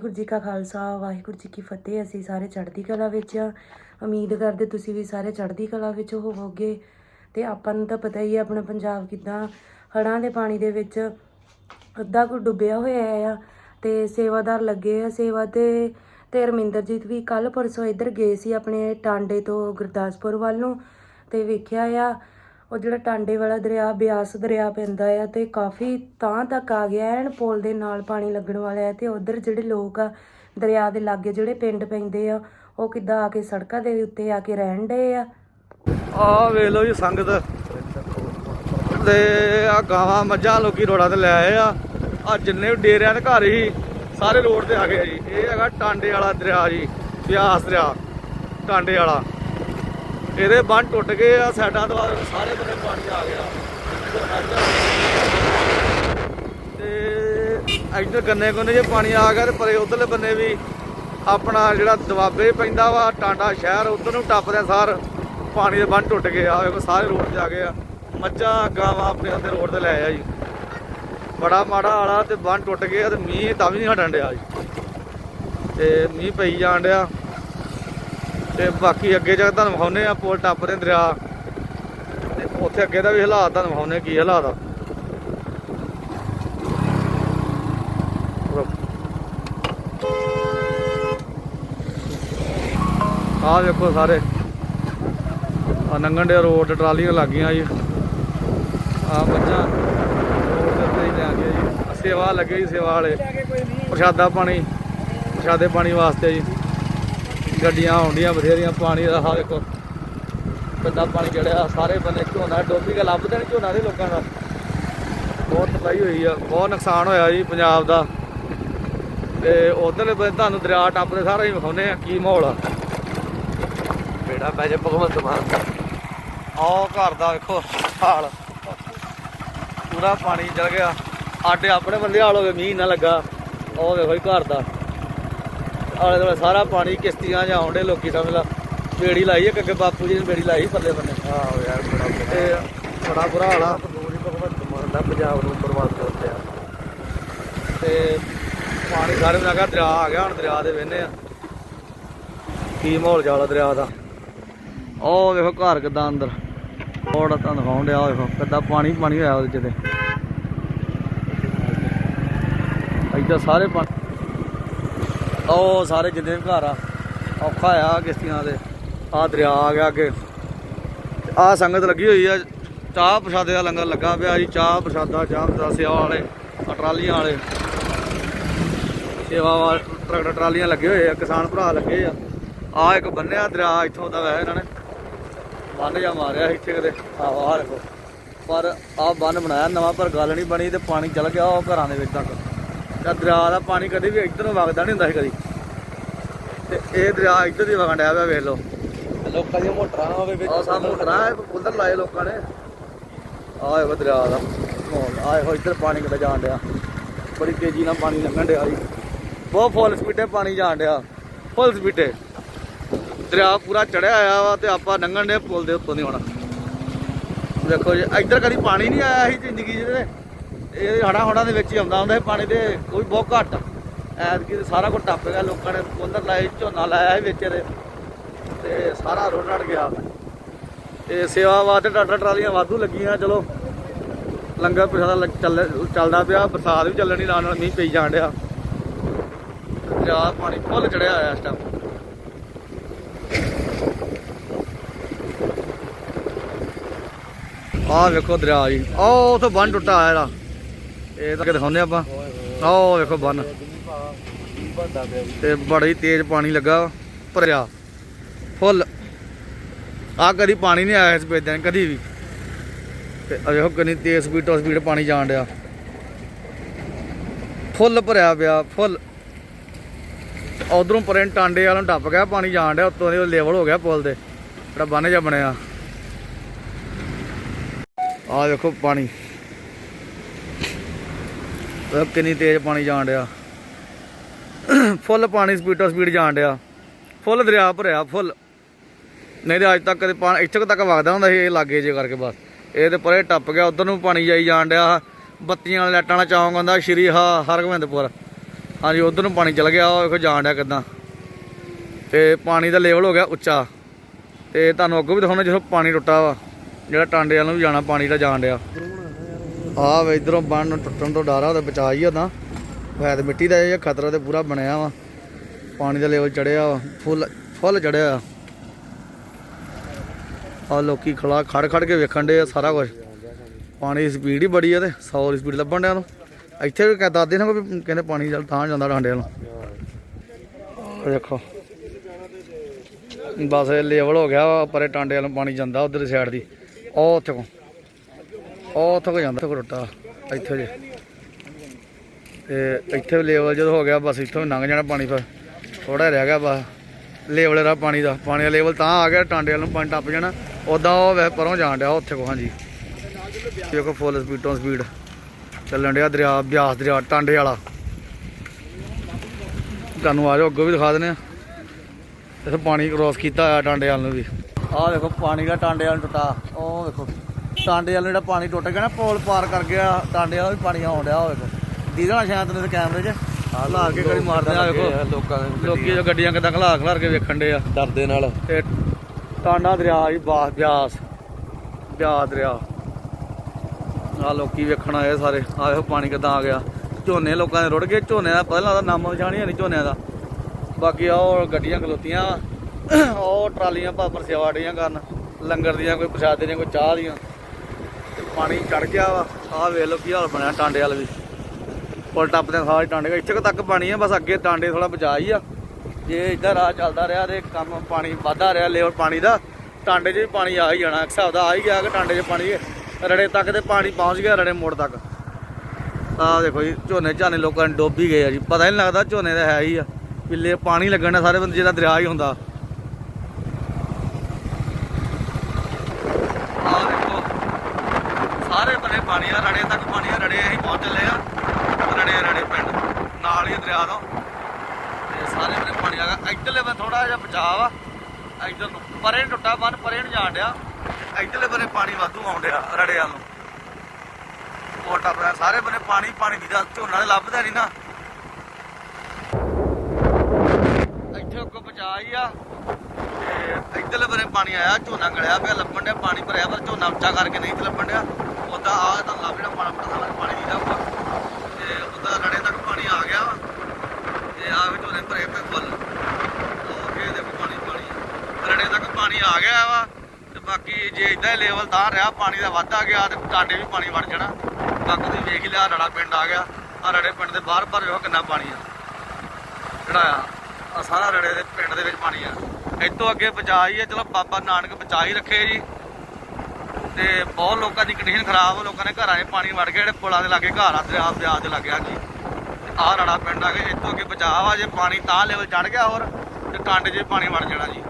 ਵਾਹਿਗੁਰੂ ਜੀ ਕਾ ਖਾਲਸਾ, ਵਾਹਿਗੁਰੂ ਜੀ ਕੀ ਫਤਿਹ। ਅਸੀਂ ਸਾਰੇ ਚੜ੍ਹਦੀ ਕਲਾ ਵਿੱਚ ਆ। ਉਮੀਦ ਕਰਦੇ ਤੁਸੀਂ ਵੀ ਸਾਰੇ ਚੜ੍ਹਦੀ ਕਲਾ ਵਿੱਚ ਹੋਵੋਗੇ। ਤੇ ਆਪਾਂ ਨੂੰ ਤਾਂ ਪਤਾ ਹੀ ਹੈ ਆਪਣਾ ਪੰਜਾਬ ਕਿਦਾਂ, ਹੜ੍ਹਾਂ ਦੇ ਪਾਣੀ ਦੇ ਵਿੱਚ ਅੱਧਾ ਕੁ ਡੁੱਬਿਆ ਹੋਇਆ ਆ। ਤੇ ਸੇਵਾਦਾਰ ਲੱਗੇ ਆ ਸੇਵਾ ਤੇ। ਤੇ ਰਮਿੰਦਰਜੀਤ ਵੀ ਕੱਲ ਪਰਸੋਂ ਇੱਧਰ ਗਏ ਸੀ ਆਪਣੇ ਟਾਂਡੇ ਤੋਂ ਗੁਰਦਾਸਪੁਰ ਵੱਲ ਨੂੰ। ਤੇ ਵੇਖਿਆ ਆ ਉਹ ਜਿਹੜਾ ਟਾਂਡੇ ਵਾਲਾ ਦਰਿਆ, ਬਿਆਸ ਦਰਿਆ ਪੈਂਦਾ ਆ ਤੇ ਕਾਫੀ ਤਾਂ ਤੱਕ ਆ ਗਿਆ, ਐਨ ਪੁਲ ਦੇ ਨਾਲ ਪਾਣੀ ਲੱਗਣ ਵਾਲਾ ਹੈ ਤੇ ਉਧਰ ਜਿਹੜੇ ਲੋਕ ਆ ਦਰਿਆ ਦੇ ਲਾਗੇ ਜਿਹੜੇ ਪਿੰਡ ਪੈਂਦੇ ਆ, ਉਹ ਕਿੱਦਾਂ ਆ ਕੇ ਸੜਕਾਂ ਦੇ ਉੱਤੇ ਆ ਕੇ ਰਹਿਣ ਡਏ ਆ? ਆ ਵੇਖ ਲਓ ਜੀ ਸੰਗਤ। ਤੇ ਆ ਗਾਵਾਂ, ਮੱਝਾਂ ਲੋਕੀ ਰੋਡਾਂ ਤੇ ਲੈ ਆਏ ਆ। ਆ ਜਿੰਨੇ ਵੀ ਡੇਰਿਆਂ ਦੇ ਘਰ ਹੀ ਸਾਰੇ ਰੋਡ ਤੇ ਆ ਗਏ ਜੀ। ਇਹ ਹੈਗਾ ਟਾਂਡੇ ਵਾਲਾ ਦਰਿਆ ਜੀ, ਬਿਆਸ ਦਰਿਆ, ਟਾਂਡੇ ਵਾਲਾ। ਇਹਦੇ ਬੰਨ ਟੁੱਟ ਗਏ ਆ ਸਾਈਡਾਂ ਤੋਂ ਸਾਰੇ ਬੰਨੇ ਪਾਣੀ ਆ ਗਿਆ। ਤੇ ਇੱਧਰ ਗੰਨੇ ਗੁੰਨੇ ਜੇ ਪਾਣੀ ਆ ਗਿਆ ਤੇ ਪਰੇ ਉਧਰਲੇ ਬੰਨੇ ਵੀ ਆਪਣਾ ਜਿਹੜਾ ਦਵਾਬੇ ਪੈਂਦਾ ਵਾ, ਟਾਂਡਾ ਸ਼ਹਿਰ, ਉਧਰ ਨੂੰ ਟੱਪਦੇ ਸਾਰ, ਪਾਣੀ ਦੇ ਬੰਨ ਟੁੱਟ ਗਏ ਆ ਵੇਖੋ ਸਾਰੇ ਰੋਡ ਤੇ ਆ ਗਏ ਆ। ਮੱਝਾਂ ਗਾਵਾਂ ਆਪਣੇ ਉੱਤੇ ਰੋਡ ਤੇ ਲੈ ਆ ਜੀ। ਬੜਾ ਮਾੜਾ ਆਲਾ ਤੇ ਬੰਨ ਟੁੱਟ ਗਿਆ ਆ ਤੇ ਮੀਂਹ ਤਾਂ ਵੀ ਨਹੀਂ ਹਟਣ ਡਿਆ ਜੀ। ਤੇ ਮੀਂਹ ਪਈ ਜਾਣ ਡਿਆ। ਤੇ ਬਾਕੀ ਅੱਗੇ ਜਾ ਕੇ ਤੁਹਾਨੂੰ ਵਿਖਾਉਨੇ ਆ ਪੁਲ ਟੱਪਦੇ ਦਰਿਆ। ਤੇ ਉੱਥੇ ਅੱਗੇ ਦਾ ਵੀ ਹਾਲਾਤ ਤੁਹਾਨੂੰ ਵਿਖਾਉਨੇ ਕੀ ਹਾਲਾਤ ਆ। ਆਹ ਵੇਖੋ ਸਾਰੇ। ਆ ਨੰਗਣ ਦੇ ਰੋਡ, ਟਰਾਲੀਆਂ ਲੱਗੀਆਂ ਜੀ। ਆ ਮੱਝਾਂ ਰੋਡ ਦੇ ਉੱਤੇ ਹੀ ਲੈ ਕੇ ਜੀ। ਸੇਵਾ ਲੱਗੇ ਜੀ, ਸੇਵਾ ਵਾਲੇ। ਪ੍ਰਸ਼ਾਦਾ ਪਾਣੀ, ਪ੍ਰਸ਼ਾਦੇ ਪਾਣੀ ਵਾਸਤੇ ਜੀ। ਗੱਡੀਆਂ ਆਉਂਦੀਆਂ ਬਥੇਰੀਆਂ ਪਾਣੀ ਦਾ ਆਹ ਵੇਖੋ ਕਿੰਨਾ ਪਾਣੀ ਚੜਿਆ ਸਾਰੇ ਬੰਨੇ ਝੋਨਾ ਡੋਬੀ ਕੇ ਲੱਭਦੇ ਨੇ ਝੋਨਾ ਦੇ ਲੋਕਾਂ ਦਾ। ਬਹੁਤ ਤਬਾਹੀ ਹੋਈ ਆ ਬਹੁਤ ਨੁਕਸਾਨ ਹੋਇਆ ਜੀ ਪੰਜਾਬ ਦਾ। ਤੇ ਉਧਰਲੇ ਬੰਨੇ ਤੁਹਾਨੂੰ ਦਰਿਆ ਟੱਪਦੇ ਸਾਰਾ ਹੀ ਵਿਖਾਉਨੇ ਆ ਕੀ ਮਾਹੌਲ ਆ। ਬੇੜਾ ਪੈ ਜਾ ਭਗਵੰਤ ਮਾਨ ਦਾ। ਆਹ ਘਰ ਦਾ ਵੇਖੋ ਹਾਲ। ਪੂਰਾ ਪਾਣੀ ਚਲ ਗਿਆ। ਆਡੇ ਆਪਣੇ ਬੰਦੇ ਹਾਲ ਹੋ ਗਏ ਮੀਂਹ ਨਾ ਲੱਗਾ। ਉਹ ਵੇਖੋ ਜੀ ਘਰ ਦਾ। ਆਲੇ ਦੁਆਲੇ ਸਾਰਾ ਪਾਣੀ ਕਿਸ਼ਤੀਆਂ ਜਾਂ ਆਉਂਦੇ ਲੋਕੀ ਸਮਝ ਲਾ। ਬੇੜੀ ਲਾਈ ਇੱਕ ਅੱਗੇ ਬਾਪੂ ਜੀ ਨੇ ਬੇੜੀ ਲਾਈ ਪੱਲੇ ਬੰਨੇ। ਆਹੋ ਯਾਰ ਬੜਾ ਤੇ ਬੜਾ ਬੁਰਾ ਹਾਲ ਆ। ਹੀ ਭਗਵੰਤ ਮਾਨ ਦਾ ਪੰਜਾਬ ਨੂੰ ਬਰਬਾਦ ਕਰ ਦਿੱਤਾ। ਤੇ ਪਾਣੀ ਸਾਰੇ ਨੂੰ ਲੱਗਾ ਦਰਿਆ ਆ ਗਿਆ ਹੁਣ ਦਰਿਆ ਦੇ ਵੇਨੇ ਆ। ਕੀ ਮਾਹੌਲ ਆ ਦਰਿਆ ਦਾ? ਉਹ ਵੇਖੋ ਘਰ ਕਿਦਾਂ ਅੰਦਰ। ਥੋੜਾ ਤਾਂ ਦਿਖਾਉਣ ਡਿਆ ਵੇਖੋ ਕਿੱਦਾਂ ਪਾਣੀ ਪਾਣੀ ਹੋਇਆ ਉਹਦੇ ਚ ਤੇ। ਇੱਧਰ ਸਾਰੇ ਪਾਣੀ ਉਹ ਸਾਰੇ ਜਿੰਨੇ ਵੀ ਘਰ ਆ, ਔਖਾ ਆ ਕਿਸ਼ਤੀਆਂ ਦੇ। ਆ ਦਰਿਆ ਆ ਗਿਆ ਅੱਗੇ। ਆ ਸੰਗਤ ਲੱਗੀ ਹੋਈ ਆ, ਚਾਹ ਪ੍ਰਸ਼ਾਦੇ ਦਾ ਲੰਗਰ ਲੱਗਾ ਪਿਆ ਜੀ, ਚਾਹ ਪ੍ਰਸ਼ਾਦਾ ਚਾਹ ਪ੍ਰਸ਼ਾਦਾ ਸੇਵਾ ਵਾਲੇ, ਆਹ ਟਰਾਲੀਆਂ ਵਾਲੇ। ਸੇਵਾ ਵਾਲੇ ਟਰੈਕਟਰ ਟਰਾਲੀਆਂ ਲੱਗੇ ਹੋਏ ਆ, ਕਿਸਾਨ ਭਰਾ ਲੱਗੇ ਆ। ਆ ਇੱਕ ਬੰਨਿਆ ਦਰਿਆ ਇੱਥੋਂ ਦਾ ਵੈਸੇ ਇਹਨਾਂ ਨੇ। ਬੰਨ ਜਾ ਮਾਰਿਆ ਸੀ ਇੱਥੇ ਕਿਤੇ। ਆਹੋ, ਆਹ ਦੇਖੋ। ਪਰ ਆ ਬੰਨ ਬਣਾਇਆ ਨਵਾਂ, ਪਰ ਗੱਲ ਨਹੀਂ ਬਣੀ ਤੇ ਪਾਣੀ ਚਲ ਗਿਆ ਉਹ ਘਰਾਂ ਦੇ ਵਿੱਚ ਤੱਕ। ਤੇ ਦਰਿਆ ਦਾ ਪਾਣੀ ਕਦੇ ਵੀ ਇੱਧਰ ਨੂੰ ਵਗਦਾ ਨਹੀਂ ਹੁੰਦਾ ਸੀ ਕਦੀ। ਤੇ ਇਹ ਦਰਿਆ ਇੱਧਰ ਦੀ ਵਗਣ ਡਿਆ ਪਿਆ ਵੇਖ ਲਓ। ਲੋਕਾਂ ਦੀਆਂ ਮੋਟਰਾਂ ਹੋਵੇ ਵਿੱਚ। ਆ ਸਾਹਮਣੇ ਮੋਟਰਾਂ ਹੈ ਉਧਰ ਲਾਏ ਲੋਕਾਂ ਨੇ। ਆਏ ਉਹ ਦਰਿਆ ਦਾ ਆਏ ਹੋ ਇੱਧਰ ਪਾਣੀ ਕਿੱਦਾਂ ਜਾਣ ਡਿਆ। ਬੜੀ ਤੇਜ਼ੀ ਨਾਲ ਪਾਣੀ ਲੰਘਣ ਡਿਆ ਜੀ ਬਹੁਤ ਫੁੱਲ ਸਪੀਡੇ ਪਾਣੀ ਜਾਣ ਡਿਆ ਫੁੱਲ ਸਪੀਡੇ ਦਰਿਆ ਪੂਰਾ ਚੜਿਆ ਆਇਆ ਵਾ ਤੇ ਆਪਾਂ ਲੰਘਣ ਦੇ ਪੁਲ ਦੇ ਉੱਤੋਂ ਨਹੀਂ ਹੋਣਾ। ਦੇਖੋ ਜੀ ਇੱਧਰ ਕਦੀ ਪਾਣੀ ਨਹੀਂ ਆਇਆ ਸੀ ਜ਼ਿੰਦਗੀ ਜਿਹਦੇ ਇਹ ਹੜਾ ਹੜਾ ਦੇ ਵਿੱਚ ਹੀ ਆਉਂਦਾ ਹੁੰਦਾ ਇਹ ਪਾਣੀ ਦੇ ਕੋਈ ਬਹੁਤ ਘੱਟ। ਐਤਕੀ ਤੇ ਸਾਰਾ ਕੁਝ ਟੱਪ ਗਿਆ, ਲੋਕਾਂ ਨੇ ਉਧਰ ਲਾਏ, ਝੋਨਾ ਲਾਇਆ ਸੀ ਵਿੱਚ ਇਹਦੇ। ਤੇ ਸਾਰਾ ਰੋੜ ਰੜ ਗਿਆ। ਤੇ ਸੇਵਾ ਵਾਸਤੇ ਟਾਟਾ ਟਰਾਲੀਆਂ ਵਾਧੂ ਲੱਗੀਆਂ, ਚਲੋ। ਲੰਗਰ ਪ੍ਰਸ਼ਾਦਾ ਚੱਲ, ਚੱਲਦਾ ਪਿਆ, ਬਰਸਾਤ ਵੀ ਚੱਲਣੀ ਨਾਲ ਨਾਲ, ਮੀਂਹ ਪਈ ਜਾਣ ਡਿਆ। ਦਰਿਆ ਪਾਣੀ ਫੁੱਲ ਚੜਿਆ ਹੋਇਆ ਇਸ ਟਾਈਮ ਆਹ ਵੇਖੋ ਦਰਿਆ ਜੀ, ਆਹ ਉਥੋਂ ਬੰਨ ਟੁੱਟਾ ਆਇਆ ਇਹਦਾ। ਇਹ ਤਾਂ ਕਿ ਦਿਖਾਉਂਦੇ ਆਪਾਂ। ਆਹ ਵੇਖੋ ਬੰਨ। ਤੇ ਬੜਾ ਹੀ ਤੇਜ਼ ਪਾਣੀ ਲੱਗਾ, ਭਰਿਆ। ਫੁੱਲ। ਆ ਕਦੀ ਪਾਣੀ ਨਹੀਂ ਆਇਆ ਇਸ ਬੇਦਿਆਂ ਕਦੀ ਵੀ। ਤੇ ਆ ਵੇਖੋ ਕਿੰਨੀ ਤੇਜ਼ ਸਪੀਡ ਤੋਂ ਸਪੀਡ ਪਾਣੀ ਜਾਣ ਡਿਆ। ਫੁੱਲ ਭਰਿਆ ਪਿਆ, ਫੁੱਲ। ਉਧਰੋਂ ਪਰੇ ਟਾਂਡੇ ਵਾਲੋਂ ਟੱਪ ਗਿਆ, ਪਾਣੀ ਜਾਣ ਡਿਆ, ਉੱਤੋਂ ਦੇ ਲੈਵਲ ਹੋ ਗਿਆ ਪੁਲ ਦੇ ਜਿਹੜਾ ਬੰਨ ਜਾ ਬਣਿਆ। ਆ ਵੇਖੋ ਪਾਣੀ। ਕਿੰਨੀ ਤੇਜ਼ ਪਾਣੀ ਜਾਣ ਡਿਆ। ਫੁੱਲ ਪਾਣੀ ਸਪੀਡ ਤੋਂ ਸਪੀਡ ਜਾਣ ਡਿਆ। ਫੁੱਲ ਦਰਿਆ ਭਰਿਆ, ਫੁੱਲ। ਨਹੀਂ ਤੇ ਅੱਜ ਤੱਕ ਕਦੇ ਪਾਣੀ ਇੱਥੇ ਤੱਕ ਵਗਦਾ ਹੁੰਦਾ ਸੀ, ਇਹ ਲਾਗੇ ਜੇ ਕਰਕੇ ਬਸ। ਇਹ ਤੇ ਪਰੇ ਟੱਪ ਗਿਆ, ਉਧਰ ਨੂੰ ਪਾਣੀ ਜਾਈ ਜਾਣ ਡਿਆ। ਬੱਤੀਆਂ ਵਾਲੇ ਲਾਈਟਾਂ ਵਾਲਾ ਚੌਂਕ ਹੁੰਦਾ, ਸ਼੍ਰੀ ਹ ਹਰਗੋਬਿੰਦਪੁਰ। ਹਾਂਜੀ, ਉਧਰ ਨੂੰ ਪਾਣੀ ਚਲ ਗਿਆ, ਉਹ ਵੇਖੋ ਜਾਣ ਡਿਆ ਕਿਦਾਂ। ਤੇ ਪਾਣੀ ਦਾ ਲੈਵਲ ਹੋ ਗਿਆ ਉੱਚਾ। ਤੇ ਤੁਹਾਨੂੰ ਅੱਗੋਂ ਵੀ ਦਿਖਾਉਣਾ ਜਦੋਂ ਪਾਣੀ ਟੁੱਟਾ ਵਾ, ਜਿਹੜਾ ਟਾਂਡੇ ਵੱਲ ਨੂੰ ਵੀ ਜਾਣਾ, ਪਾਣੀ ਦਾ ਜਾਣ ਡਿਆ। ਆਹ ਵੇ ਇਧਰੋਂ ਬੰਨ ਟੁੱਟਣ ਤੋਂ ਡਰ ਆ ਉਹਦਾ ਬਚਾ ਹੀ ਉਹਦਾ। ਹੈ ਮਿੱਟੀ ਦਾ ਇਹ ਖਤਰਾ ਤੇ ਪੂਰਾ ਬਣਿਆ ਵਾ। ਪਾਣੀ ਦਾ ਲੈਵਲ ਚੜਿਆ ਵਾ ਫੁੱਲ ਫੁੱਲ ਚੜਿਆ ਆ। ਆ ਲੋਕੀ ਖੜਾ ਖੜ ਖੜ ਕੇ ਵੇਖਣ ਦੇ ਆ ਸਾਰਾ ਕੁਝ ਪਾਣੀ ਦੀ ਸਪੀਡ ਹੀ ਬੜੀ ਆ ਤੇ 100 ਦੀ ਸਪੀਡ ਲੱਭਣ ਡਿਆ ਨੂੰ ਇੱਥੇ ਵੀ ਕਹਿ ਦੱਸਦੇ ਨਾ ਵੀ ਕਹਿੰਦੇ ਪਾਣੀ ਚੱਲ ਤਾਂ ਜਾਂਦਾ ਡਾਂਡੇ ਨੂੰ ਦੇਖੋ ਬਸ ਇਹ ਲੈਵਲ ਹੋ ਗਿਆ ਵਾ, ਪਰੇ ਟਾਂਡੇ ਵੱਲੋਂ ਪਾਣੀ ਜਾਂਦਾ ਉਧਰ ਸਾਈਡ ਦੀ। ਉਹ ਉੱਥੇ ਕੋ ਉਹ ਉੱਥੋਂ ਕੋ ਜਾਂਦਾ, ਉੱਥੇ ਟੁੱਟਾ ਇੱਥੇ ਜੇ। ਤੇ ਇੱਥੇ ਲੈਵਲ ਜਦੋਂ ਹੋ ਗਿਆ, ਬਸ ਇੱਥੋਂ ਲੰਘ ਜਾਣਾ ਪਾਣੀ ਫਿਰ। ਥੋੜਾ ਰਹਿ ਗਿਆ ਬਸ। ਲੈਵਲ ਦਾ ਪਾਣੀ ਦਾ। ਪਾਣੀ ਦਾ ਲੈਵਲ ਤਾਂ ਆ ਗਿਆ, ਟਾਂਡੇ ਵੱਲ ਨੂੰ ਪਾਣੀ ਟੱਪ ਜਾਣਾ। ਉਦਾਂ ਉਹ ਵੈਸੇ ਪਰੋਂ ਜਾਣ ਡਿਆ ਉੱਥੇ ਕੋ ਹਾਂਜੀ। ਦੇਖੋ ਫੁੱਲ ਸਪੀਡ ਤੋਂ ਸਪੀਡ ਚੱਲਣ ਡਿਆ ਦਰਿਆ, ਬਿਆਸ ਦਰਿਆ, ਟਾਂਡੇ ਵਾਲਾ। ਤੁਹਾਨੂੰ ਆ ਜਾਓ, ਅੱਗੋਂ ਵੀ ਦਿਖਾ ਦਿੰਦੇ ਆ। ਇੱਥੇ ਪਾਣੀ ਕ੍ਰੋਸ ਕੀਤਾ ਹੋਇਆ ਟਾਂਡੇ ਵਾਲ ਨੂੰ ਵੀ। ਆਹ ਦੇਖੋ, ਪਾਣੀ ਦਾ ਟਾਂਡੇ ਵਾਲ ਨੂੰ ਟੁੱਟਾ ਉਹ ਦੇਖੋ। ਟਾਂਡੇ ਵਾਲ ਨੂੰ ਜਿਹੜਾ ਪਾਣੀ ਟੁੱਟ ਗਿਆ ਨਾ ਪੋਲ ਪਾਰ ਕਰ ਗਿਆ ਟਾਂਡੇ ਵਾਲ ਵੀ ਪਾਣੀ ਆਉਣ ਡਿਆ ਉਹ ਦੇਖੋ ਦੀਦਾ ਸ਼ਾਇਦ ਤੈਨੂੰ ਕੈਮਰੇ 'ਚ ਲਾ ਕੇ ਗੜੀ ਮਾਰਦੇ ਆ ਦੇਖੋ ਲੋਕਾਂ ਦੇ ਲੋਕੀ ਜੋ ਗੱਡੀਆਂ ਕਿਦਾਂ ਖਲਾ ਖਲਾਰ ਕੇ ਵੇਖਣ ਦੇ ਆ। ਡਰਦੇ ਨਾਲ। ਤੇ ਟਾਂਡਾ ਦਰਿਆ ਜੀ ਬਾਸ ਬਿਆਸ ਬਿਆਸ ਦਰਿਆ। ਆ ਲੋਕੀ ਵੇਖਣ ਆਏ ਸਾਰੇ ਦੇਖੋ ਪਾਣੀ ਕਿਦਾਂ ਆ ਗਿਆ। ਝੋਨੇ ਲੋਕਾਂ ਦੇ ਰੁੜ ਗਏ ਝੋਨੇ ਦਾ ਪਹਿਲਾਂ ਦਾ ਨਾਮ ਹੀ ਨਹੀਂ ਝੋਨਿਆਂ ਦਾ। ਬਾਕੀ ਆਹ ਉਹ ਗੱਡੀਆਂ ਖਲੋਤੀਆਂ ਉਹ ਟਰਾਲੀਆਂ ਭਾਪਰ ਸੇਵਾ ਡੀਆਂ ਕਰਨ ਲੰਗਰ ਦੀਆਂ ਕੋਈ ਪ੍ਰਸ਼ਾਦੇ ਦੀਆਂ ਕੋਈ ਚਾਹ ਦੀਆਂ। ਪਾਣੀ ਚੜ ਗਿਆ ਵਾ। ਆਹ ਵੇਖ ਲਓ ਕੀ ਹਾਲ ਬਣਿਆ ਟਾਂਡੇ ਵਾਲ ਵੀ। ਪੁਲ ਟੱਪ ਸਾਰੇ ਟਾਂਡੇ ਇੱਥੇ ਕੁ ਤੱਕ ਪਾਣੀ ਆ, ਬਸ ਅੱਗੇ ਟਾਂਡੇ ਥੋੜਾ ਬਚਾ ਹੀ ਆ। ਜੇ ਇੱਧਰ ਰਾਹ ਚੱਲਦਾ ਰਿਹਾ ਤੇ ਕੰਮ ਪਾਣੀ ਵਧਦਾ ਰਿਹਾ ਲੈਵਲ ਪਾਣੀ ਦਾ, ਟਾਂਡੇ 'ਚ ਵੀ ਪਾਣੀ ਆ ਹੀ ਜਾਣਾ। ਇੱਕ ਹਿਸਾਬ ਦਾ ਆ ਹੀ ਗਿਆ ਕਿ ਟਾਂਡੇ 'ਚ ਪਾਣੀ ਰੜੇ ਤੱਕ ਤੇ ਪਾਣੀ ਪਹੁੰਚ ਗਿਆ ਰੜੇ ਮੋੜ ਤੱਕ। ਆਹ ਦੇਖੋ ਜੀ, ਝੋਨੇ ਝਾਨੇ ਲੋਕਾਂ ਨੇ ਡੁੱਬ ਹੀ ਗਏ ਆ ਜੀ। ਪਤਾ ਹੀ ਨਹੀਂ ਲੱਗਦਾ ਝੋਨੇ ਦਾ ਹੈ ਹੀ ਆ। ਪਿੱਲੇ ਪਾਣੀ ਲੱਗਣ ਸਾਰੇ ਬੰਦੇ ਜਿਹੜਾ ਦਰਿਆ ਹੀ ਹੁੰਦਾ ਆਹ ਦੇਖੋ ਸਾਰੇ ਪਾਣੀ ਆ ਰੜੇ ਤੱਕ ਪਾਣੀ ਆ ਰੜੇ ਅਸੀਂ ਪਹੁੰਚ ਚੱਲੇ ਆ। ਰੜੇ ਰੜੇ ਪਿੰਡ। ਨਾਲ ਹੀ ਦਰਿਆ ਤੋਂ। ਤੇ ਸਾਰੇ ਬੰਨੇ ਪਾਣੀ ਆ ਗਿਆ ਇੱਧਰਲੇ ਬੰਨੇ ਥੋੜਾ ਜਿਹਾ ਬਚਾਅ ਆ ਇੱਧਰ ਨੂੰ ਪਰੇ ਟੁੱਟਾ, ਬੰਨ ਪਰੇ ਨੂੰ ਜਾਣ ਡਿਆ। ਇੱਧਰਲੇ ਬੰਨੇ ਪਾਣੀ ਵਾਧੂ ਆਉਣ ਡਿਆ ਨੂੰ। ਮੋਟਾ ਪਿਆ ਸਾਰੇ ਬੰਨੇ ਪਾਣੀ ਪਾਣੀ ਦੀ ਝੋਨਾ ਤੇ ਲੱਭਦਾ ਨਹੀਂ ਨਾ। ਇੱਥੇ ਅੱਗੋਂ ਬਚਾ ਹੀ ਆ। ਤੇ ਇੱਧਰਲੇ ਬੰਨੇ ਪਾਣੀ ਆਇਆ, ਝੋਨਾ ਗਲਿਆ ਪਿਆ, ਲੱਭਣ ਡਿਆ, ਪਾਣੀ ਭਰਿਆ ਪਰ ਝੋਨਾ ਉੱਚਾ ਕਰਕੇ ਨਹੀਂ ਲੱਭਣ ਡਿਆ। ਉਦਾਂ ਆ, ਤਾਂ ਲੱਭ ਜਿਹੜਾ ਪਾਣੀ ਪੜਾ ਸਾਰੇ ਪਾਣੀ ਦੀ ਦਾ ਤੇ ਉਦਾਂ ਰੜੇ ਤੱਕ ਪਾਣੀ ਆ ਗਿਆ ਤੇ ਆ ਵੀ ਝੋਨੇ ਭਰੇ ਪਏ ਫੁੱਲ। ਉਹ ਕੇ ਪਾਣੀ ਪਾਣੀ। ਰੜੇ ਤੱਕ ਪਾਣੀ ਆ ਗਿਆ ਵਾ। ਤੇ ਬਾਕੀ ਜੇ ਇਦਾਂ ਲੈਵਲ ਤਾਂ ਰਿਹਾ, ਪਾਣੀ ਦਾ ਵਾਧਾ ਗਿਆ ਤੇ ਟਾਂਡੇ ਵੀ ਪਾਣੀ ਵੜ ਜਾਣਾ। ਬਾਕੀ ਤੁਸੀਂ ਵੇਖ ਲਿਆ, ਰੜਾ ਪਿੰਡ ਆ ਗਿਆ। ਆ ਰੜੇ ਪਿੰਡ ਦੇ ਬਾਹਰ ਭਰ ਵੇਖੋ ਕਿੰਨਾ ਪਾਣੀ ਆ। ਜਿਹੜਾ ਆ ਆ ਸਾਰਾ ਰੜੇ ਦੇ ਪਿੰਡ ਦੇ ਵਿੱਚ ਪਾਣੀ ਆ। ਇੱਥੋਂ ਅੱਗੇ ਬਚਾ ਹੀ ਆ। ਚਲੋ ਬਾਬਾ ਨਾਨਕ ਬਚਾ ਹੀ ਰੱਖੇ ਜੀ। ਤੇ ਬਹੁਤ ਲੋਕਾਂ ਦੀ ਕੰਡੀਸ਼ਨ ਖਰਾਬ ਆ, ਲੋਕਾਂ ਨੇ ਘਰਾਂ 'ਚ ਪਾਣੀ ਵੜ ਗਿਆ, ਜਿਹੜੇ ਪੁਲਾਂ ਦੇ ਲਾਗੇ ਘਰ ਆ, ਦਰਿਆ ਬਿਆਸ ਦੇ ਲਾਗੇ ਆ ਜੀ ਆਹ ਰੜਾ ਪਿੰਡ ਆ ਕੇ ਇੱਥੋਂ ਅੱਗੇ ਬਚਾਅ ਆ ਜੇ ਪਾਣੀ ਤਾਂ ਲੈਵਲ ਚੜ ਗਿਆ ਹੋਰ, ਤੇ ਟਾਂਡੇ 'ਚ ਪਾਣੀ ਵੜ ਜਾਣਾ ਜੀ।